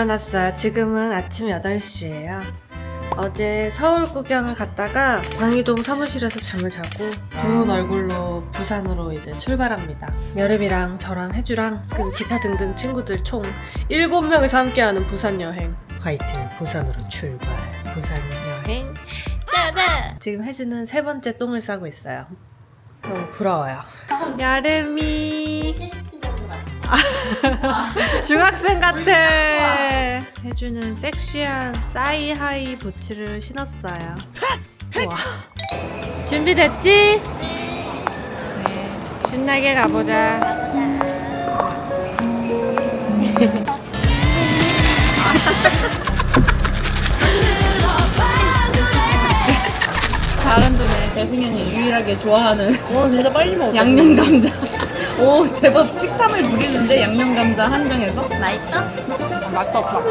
일어났어요. 지금은 아침 8시예요. 어제 서울 구경을 갔다가 광희동 사무실에서 잠을 자고 부은 얼굴로 부산으로 이제 출발합니다. 여름이랑 저랑 혜주랑 그리고 기타 등등 친구들 총 7명이서 함께하는 부산 여행. 화이팅! 부산으로 출발. 부산 여행. 지금 혜주는 세 번째 똥을 싸고 있어요. 너무 부러워요. 여름이 중학생 같아. 혜주는 섹시한 사이하이 부츠를 신었어요. 우와. 준비됐지? 네. 신나게 가보자. 잘한드네. 재승현이 유일하게 좋아하는 와 진짜 빨리 먹어 양념 감자 오 제법 식탐을 부리는데 양념 감자 한정해서 맛있어? 맛도 없어.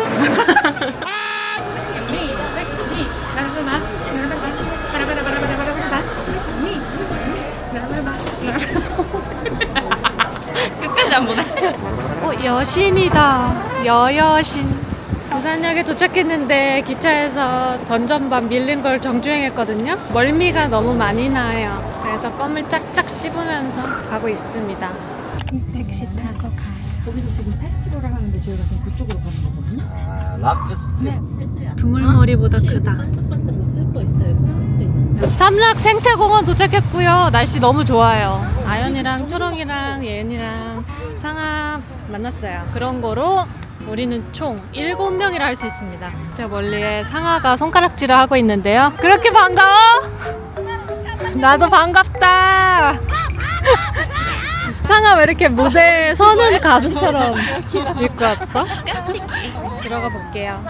끝까지 안 보네 어, 여신이다. 여여신. 부산역에 도착했는데 기차에서 던전반 밀린 걸 정주행했거든요. 멀미가 너무 많이 나요. 그래서 껌을 짝짝 씹으면서 가고 있습니다. 택시 타고 가요. 거기서 지금 페스티벌을 하는데 저희가 지금 그쪽으로 가는 거거든요 아, 락 두물머리보다 크다. 반짝반짝 있어요 삼락 생태공원 도착했고요. 날씨 너무 좋아요. 아연이랑 초롱이랑 예은이랑 상아 만났어요. 그런 거로 우리는 총 7명이라 할 수 있습니다. 저 멀리에 상아가 손가락질을 하고 있는데요. 그렇게 반가워? 나도 반갑다. 상아 왜 이렇게 무대에 서는 가수처럼 입고 왔어? 들어가 볼게요.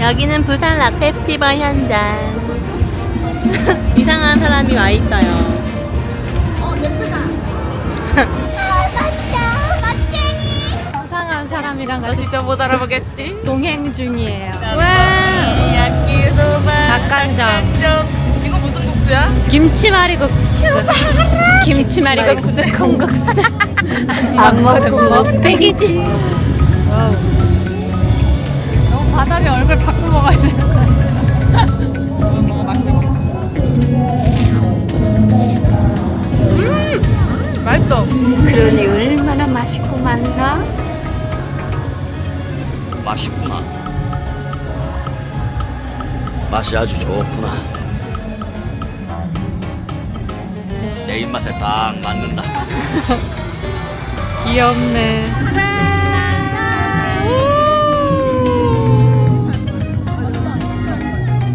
여기는 부산 락 페스티벌 현장 이상한 사람이 와 있어요 수상한 사람이랑 너 같이 진짜 못 알아보겠지? 동행 중이에요. 와! 야끼소바 닭간장. 국수야? 김치말이국수. 김치말이국수. 콩국수. 안 먹고 먹백이지. 와우. 너무 바닥에 얼굴 받고 먹어야 먹어 음! 맛있어. 그러니 얼마나 맛있고 많나? 맛있구나. 맛이 아주 좋구나. 내 입맛에 딱 맞는다. 귀엽네.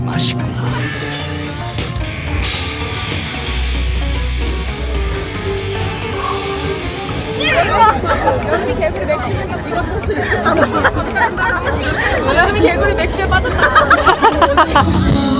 맛있구나. 여름이 개구리 맥주에 빠졌다.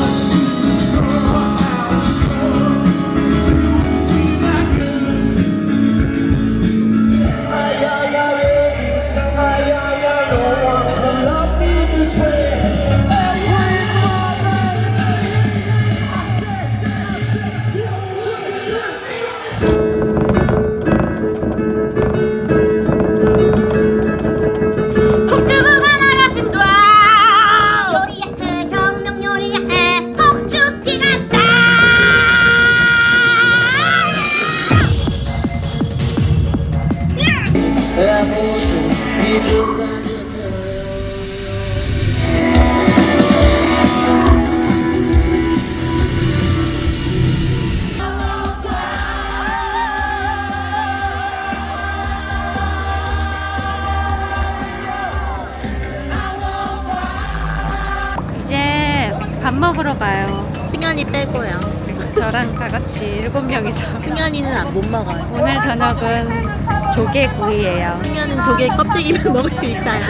승현이는 안 못 먹어요. 오늘 저녁은 조개구이예요. 승현은 조개 껍데기만 먹을 수 있어요?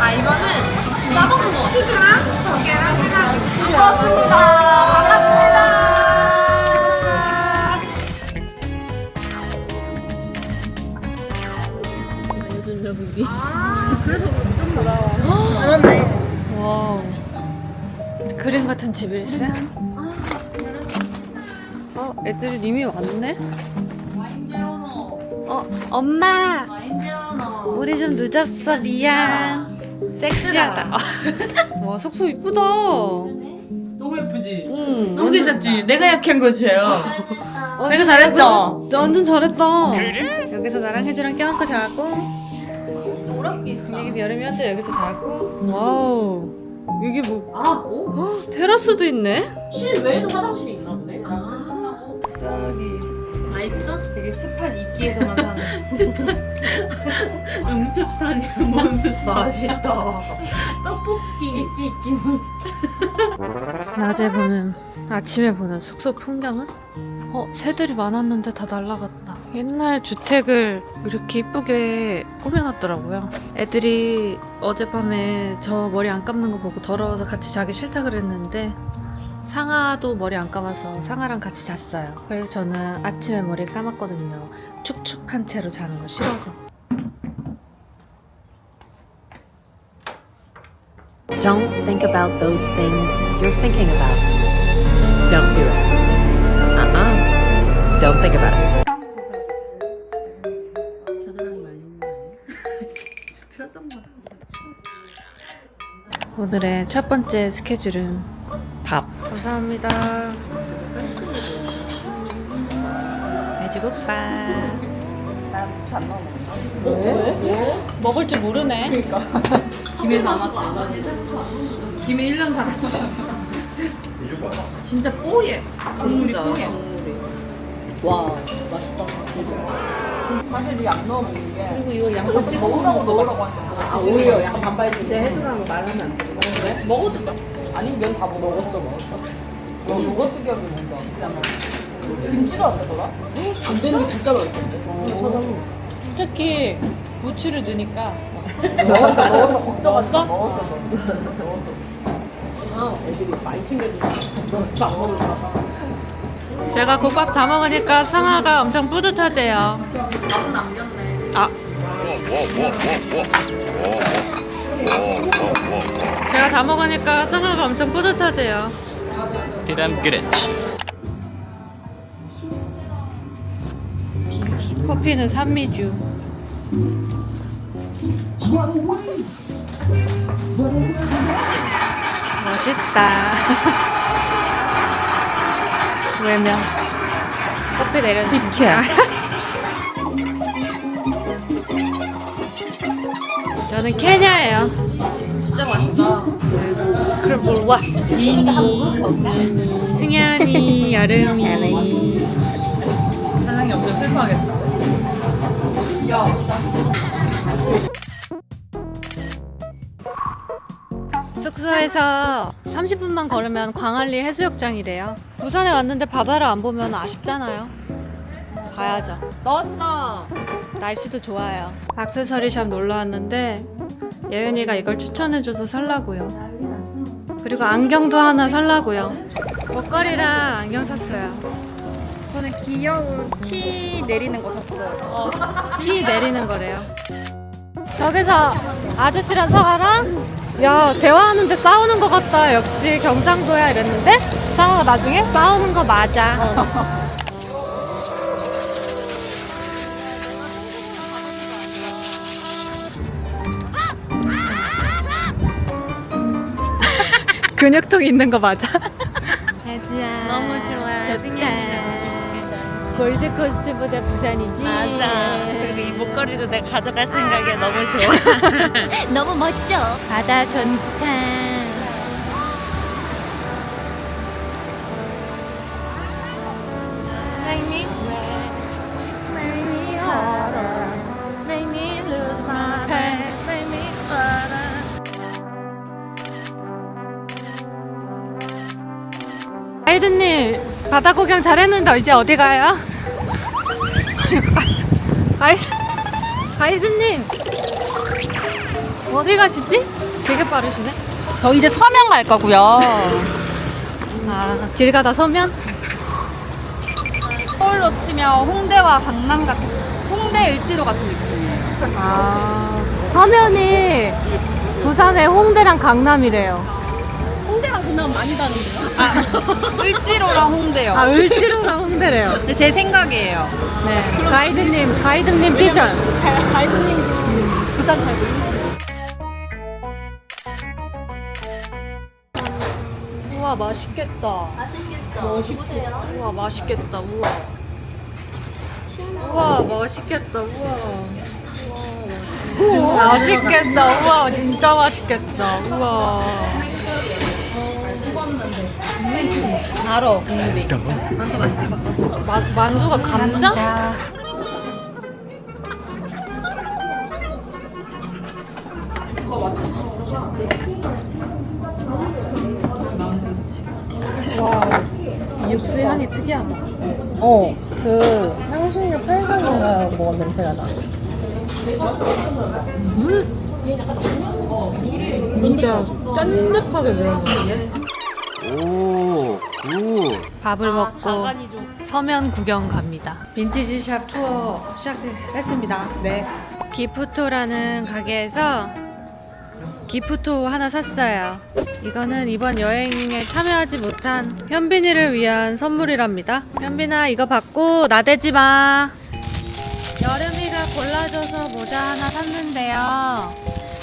아 이거는 싸먹는 거 치즈랑 조개랑 해가지고 반갑습니다. 반갑습니다 원래 거기. 와우. 그 림 같은 집일세? 어, 애들이 이미 왔네? 어, 엄마! 우리 좀 늦었어, 미안. 섹시하다. 와, 숙소 이쁘다. 너무 예쁘지? 응. 너무 괜찮지? 내가 약한 거지요. 어, 내가 잘했죠? 완전 잘했다. 여기서 나랑 혜주랑 껴안고 자고. 여기 여름이었죠? 여기서 자고. 와우. 여기 뭐, 아, 오? 헉, 테라스도 있네? 실 외에도 화장실이 있나 보네. 라면 끝나고. 저기. 아이가 되게 습한 이끼에서만 사는. 음습산이 뭔 맛있다. 떡볶이. 이끼 이끼 낮에 보는 아침에 보는 숙소 풍경은 어 새들이 많았는데 다 날라갔다. 옛날 주택을 이렇게 이쁘게 꾸며놨더라고요. 애들이 어젯밤에 저 머리 안 감는 거 보고 더러워서 같이 자기 싫다 그랬는데 상아도 머리 안 감아서 상아랑 같이 잤어요. 그래서 저는 아침에 머리 감았거든요. 축축한 채로 자는 거 싫어서. Don't think about those things you're thinking about. Don't do it. Uh uh. Don't think about it. 오늘의 첫 번째 스케줄은 밥. 감사합니다. 돼지국밥. 먹을 줄 모르네. 김에 담았지. 김에 1년 살았지. 진짜 뽀얘. 국물이 뽀얘. 와, 맛있다. 사실 이안 넣어 먹는 게. 그리고 이거 양파 찍어 먹으라고 넣으라고 하는데. 아, 오히려 약간 반반이 진짜 해주라고 말하면 안 돼. 그래? 먹어도 돼. 아니면 면다 먹었어, 먹었어. 너 요거트 격이 뭔가 없잖아. 김치도 안 되더라? 안 되는 게 진짜 맛있던데. 특히 부추를 넣으니까 넣었어, 넣었어. 걱정했어? 넣었어, 넣었어. 아, 애들이 많이 챙겨주고. 너 진짜 안 먹을까? 제가 국밥 다 먹으니까 상아가 엄청 뿌듯하대요. 밥은 남겼네. 아. 제가 다 먹으니까 상아가 엄청 뿌듯하대요. 티램 그레치 커피는 산미주. 멋있다. 외면. 커피 내려주십니다. 저는 케냐예요. 진짜 맛있다. 그럼 뭘 와? 승현이, 여름이. 사장님 엄청 슬퍼하겠다. 숙소에서 30분만 걸으면 광안리 해수욕장이래요. 부산에 왔는데 바다를 안 보면 아쉽잖아요. 가야죠. 넣었어. 날씨도 좋아요. 액세서리샵 놀러 왔는데 예은이가 이걸 추천해줘서 살라고요. 그리고 안경도 하나 살라고요. 목걸이랑 안경 샀어요. 저는 귀여운 티 내리는 거 샀어요. 피 내리는 거래요. 저기서 아저씨랑 사과랑 야 대화하는데 싸우는 것 같다. 역시 경상도야 이랬는데 사과가 나중에 싸우는 거 맞아. 근육통 있는 거 맞아. 혜지야. 너무. 골드코스트보다 부산이지. 맞아. 그리고 이 목걸이도 내가 가져갈 생각에 너무 좋아. 너무 멋져 바다. 가이드님 바다 구경 잘했는데 이제 어디 가요? 가이드 가이드님 어디 가시지? 되게 빠르시네. 저 이제 서면 갈 거고요. 아 길 가다 서면 서울로 치면 홍대와 강남 같은 홍대 을지로 같은 느낌이에요. 아 서면이 부산의 홍대랑 강남이래요. 홍대랑 그냥 많이 다른데요? 을지로랑 홍대요. 아, 을지로랑 홍대래요. 근데 제 생각이에요. 네. 가이드님, 가이드님 피셜. 잘 가이드님도 부산 잘 모르시네요. 우와, 맛있겠다. 맛있겠다. 우와, 맛있겠다. 우와. 우와, 맛있겠다. 우와. 우와, 맛있겠다. 우와, 진짜 맛있겠다. 우와. 알아, 국물이. 마, 만두가 감자? 와, 이 육수 향이 특이하다. 어, 그 향신료 8번인가 뭐 냄새가 나. 진짜 쫀득하게 들어가. 오, 굿. 밥을 먹고 자간이 좀. 서면 구경 갑니다. 빈티지 샵 투어 시작했습니다. 네. 기프토라는 가게에서 기프토 하나 샀어요. 이거는 이번 여행에 참여하지 못한 현빈이를 위한 선물이랍니다. 현빈아 이거 받고 나대지 마. 여름이가 골라줘서 모자 하나 샀는데요.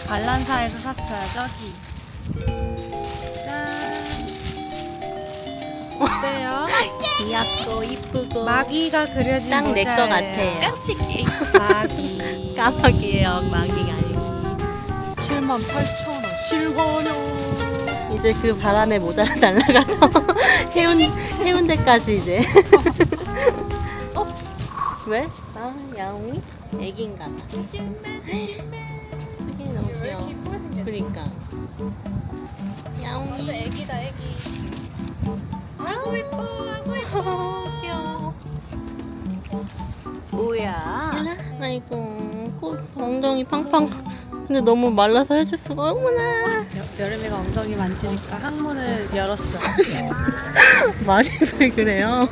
발란사에서 샀어요. 저기. 어때요? 귀엽고 이쁘고 마귀가 그려진 딱 내 거 모자예요. 같아요. 마귀. 까마귀예요, 마귀가 아니고. 7만 8천 원. 실거요. 이제 그 바람에 모자가 날아가서 해운 해운대까지 이제. 어? 왜? 아 야옹이? 애기인가 봐. 애기 너무 귀여워. 그러니까. 야옹이. 애기다 애기. 아우 이뻐, 아우 이뻐, 귀여워. 뭐야? 아이고, 꽃 엉덩이 팡팡. 근데 너무 말라서 해줄 수가 어머나. 여름이가 엉덩이 만지니까 항문을 열었어. 말이 왜 그래요?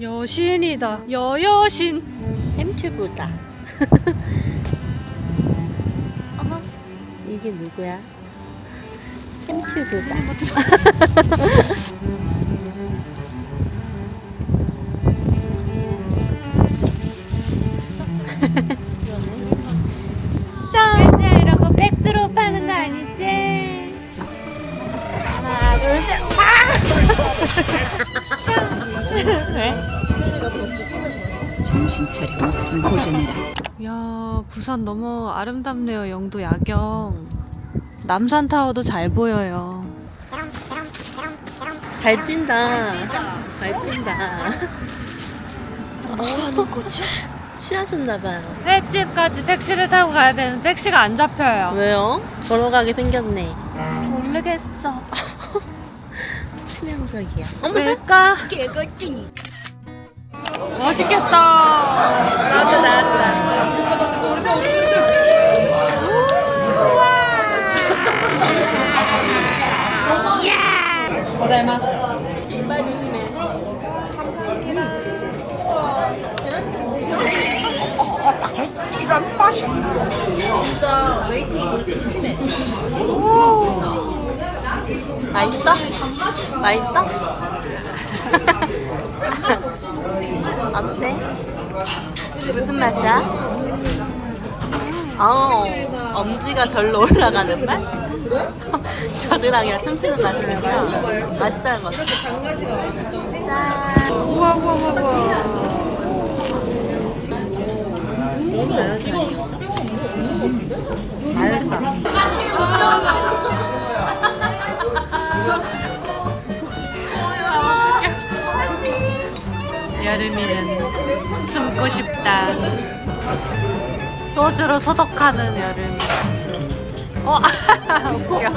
여신이다. 여여신. 햄튜브다. 어머, 이게 누구야? 햄튜브다. 셋. 정신 차려 목숨 보존해라. 야, 부산 너무 아름답네요. 영도 야경. 남산 타워도 잘 보여요. 잘 찐다. 잘 찐다. 뭐 하는 거지? 취하셨나봐요. 횟집까지 택시를 타고 가야 되는데 택시가 안 잡혀요. 왜요? 걸어가게 생겼네. 모르겠어. 치명적이야. 왜일까? 개걸쟁이. 맛있겠다. 나도 나왔다. 이빨 조심해. 진짜 웨이팅이 되게 심해. 맛있어? 맛있어? 어때? 무슨 맛이야? 어, 엄지가 절로 올라가는 맛? 겨드랑이가 춤추는 맛이면서 맛있다는 거죠. 짠! 우와, 우와, 우와, 우와. 맛있다. 여름이는 숨고 싶다. 소주로 소독하는 여름. 어, 웃겨.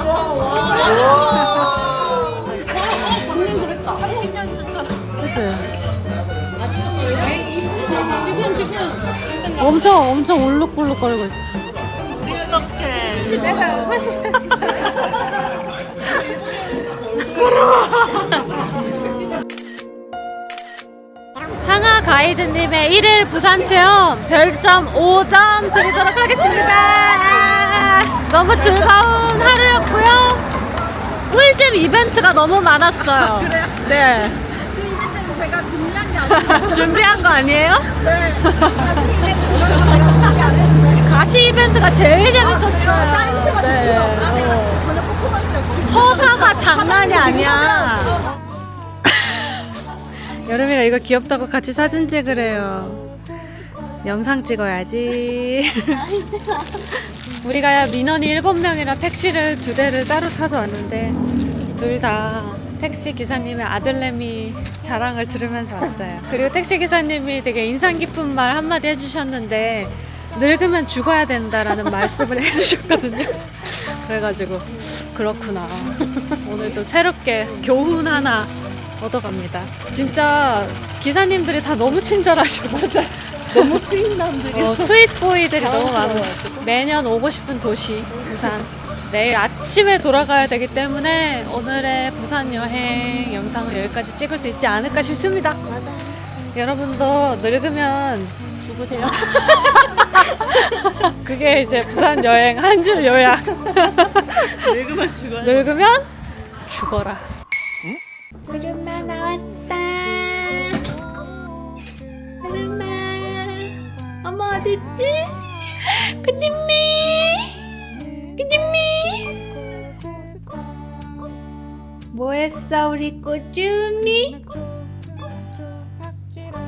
그치? 엄청 엄청 울룩불룩 거리고 있어. 상하 가 이드님의 1일 부산 체험 별점 5점 드리도록 하겠습니다. 너무 즐거운 하루였고요. 꿀잼 이벤트가 너무 많았어요. 그래요? 네. 그 이벤트는 제가 준비한 게 아니고 준비한 거 아니에요? 네. 다시 이벤트 이런 거 제가 준비 안 했는데. 가시 이벤트가 제일 재밌었어요. 아, 네. 아, 제가 진짜 전혀 퍼포먼스였거든요. 서사가 장난이 아니야. 여름이가 이거 귀엽다고 같이 사진 찍으래요. 영상 찍어야지. 우리가 민원이 일곱 명이라 택시를 두 대를 따로 타서 왔는데 둘 다 택시 기사님의 아들내미 자랑을 들으면서 왔어요. 그리고 택시 기사님이 되게 인상 깊은 말 한마디 해주셨는데 늙으면 죽어야 된다라는 말씀을 해주셨거든요. 그래가지고 그렇구나. 오늘도 새롭게 교훈 하나 얻어갑니다. 진짜 기사님들이 다 너무 친절하셔. 너무 스윗남들이. 어, 스윗 보이들이 너무 많으셔. 매년 오고 싶은 도시 부산. 내일 아침에 돌아가야 되기 때문에 오늘의 부산 여행 영상을 여기까지 찍을 수 있지 않을까 싶습니다. 여러분도 늙으면 죽으세요. 그게 이제 부산 여행 한 줄 요약. 늙으면 죽어요. 늙으면 죽어라. 구름아 나왔다. 구름아 엄마 어딨지? 구름이 구름이. 뭐했어 우리 꾸쭈미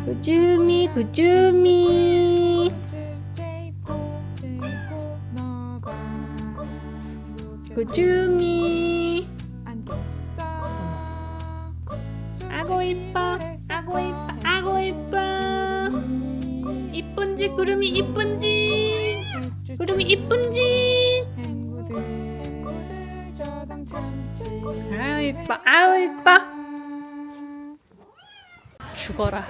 꾸쭈미 꾸쭈미 꾸쭈미 이뻐 아고 이뻐 아고 이뻐. 이쁜지 구름이 이쁜지 구름이 이쁜지. 아우 이뻐 아우 이뻐. 죽어라